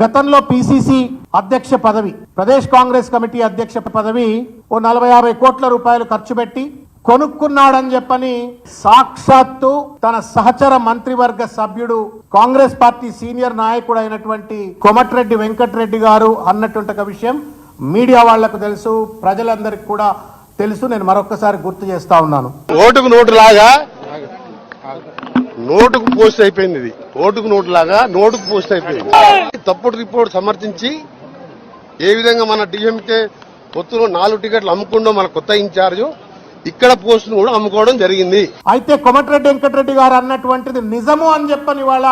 గతంలో పిసిసి అధ్యక్ష పదవి ప్రదేశ్ కాంగ్రెస్ కమిటీ అధ్యక్ష పదవి ఓ నలభై యాభై కోట్ల రూపాయలు ఖర్చు పెట్టి కొనుక్కున్నాడని చెప్పని సాక్షాత్తు తన సహచర మంత్రివర్గ సభ్యుడు కాంగ్రెస్ పార్టీ సీనియర్ నాయకుడు అయినటువంటి కోమటిరెడ్డి వెంకటరెడ్డి గారు అన్నటువంటి ఒక విషయం మీడియా వాళ్ళకు తెలుసు ప్రజలందరికీ కూడా తెలుసు. నేను మరొకసారి గుర్తు చేస్తా ఉన్నాను. ఓటుకు నోటు లాగా నోటుకు పోస్ట్ అయిపోయింది ఇది. ఓటుకు నోటు లాగా నోటుకు పోస్ట్ అయిపోయింది. తప్పుడు రిపోర్ట్ సమర్థించి ఏ విధంగా మన డిఎంకే పొత్తులో నాలుగు టికెట్లు అమ్ముకుండో మన కొత్త ఇన్ఛార్జ్ ఇక్కడ పోస్ట్ కూడా అమ్ముకోవడం జరిగింది. అయితే కొమటిరెడ్డి వెంకటరెడ్డి గారు అన్నటువంటిది నిజము అని చెప్పని వాళ్ళ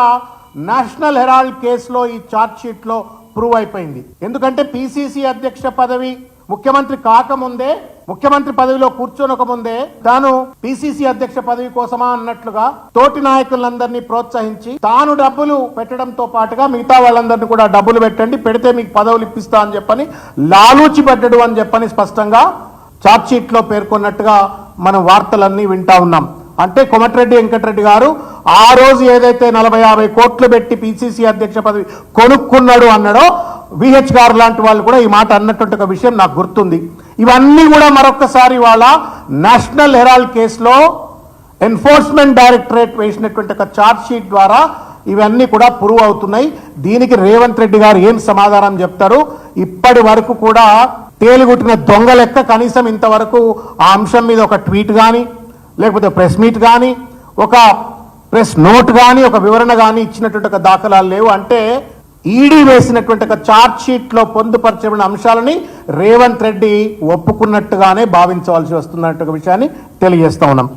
నేషనల్ హెరాల్డ్ కేసులో ఈ చార్జ్ షీట్లో ప్రూవ్ అయిపోయింది. ఎందుకంటే పిసిసి అధ్యక్ష పదవి ముఖ్యమంత్రి కాకముందే ముఖ్యమంత్రి పదవిలో కూర్చొనక ముందే తాను పిసిసి అధ్యక్ష పదవి కోసమా అన్నట్లుగా తోటి నాయకులందరినీ ప్రోత్సహించి తాను డబ్బులు పెట్టడంతో పాటుగా మిగతా వాళ్ళందరినీ కూడా డబ్బులు పెట్టండి పెడితే మీకు పదవులు ఇప్పిస్తా అని చెప్పని లాలూచి పెట్టడు అని చెప్పని స్పష్టంగా చార్జ్షీట్లో లో పేర్కొన్నట్టుగా మనం వార్తలన్నీ వింటా ఉన్నాం. అంటే కొమటిరెడ్డి వెంకటరెడ్డి గారు ఆ రోజు ఏదైతే నలభై యాభై కోట్లు పెట్టి పిసిసి అధ్యక్ష పదవి కొనుక్కున్నాడు అన్నాడో విహెచ్ గారు లాంటి వాళ్ళు కూడా ఈ మాట అన్నటువంటి ఒక విషయం నాకు గుర్తుంది. ఇవన్నీ కూడా మరొకసారి వాళ్ళ నేషనల్ హెరాల్డ్ కేసులో ఎన్ఫోర్స్మెంట్ డైరెక్టరేట్ వేసినటువంటి ఒక షీట్ ద్వారా ఇవన్నీ కూడా ప్రూవ్ అవుతున్నాయి. దీనికి రేవంత్ రెడ్డి గారు ఏం సమాధానం చెప్తారు? ఇప్పటి వరకు కూడా తేలిగుట్టిన దొంగ లెక్క కనీసం ఇంతవరకు ఆ అంశం మీద ఒక ట్వీట్ కానీ లేకపోతే ప్రెస్ మీట్ కానీ ఒక ప్రెస్ నోట్ కానీ ఒక వివరణ కానీ ఇచ్చినటువంటి ఒక దాఖలాలు లేవు. అంటే ఈడీ వేసినటువంటి ఒక చార్జ్ పొందుపరచబడిన అంశాలని రేవంత్ రెడ్డి ఒప్పుకున్నట్టుగానే భావించవలసి వస్తున్నట్టు విషయాన్ని తెలియజేస్తా ఉన్నాం.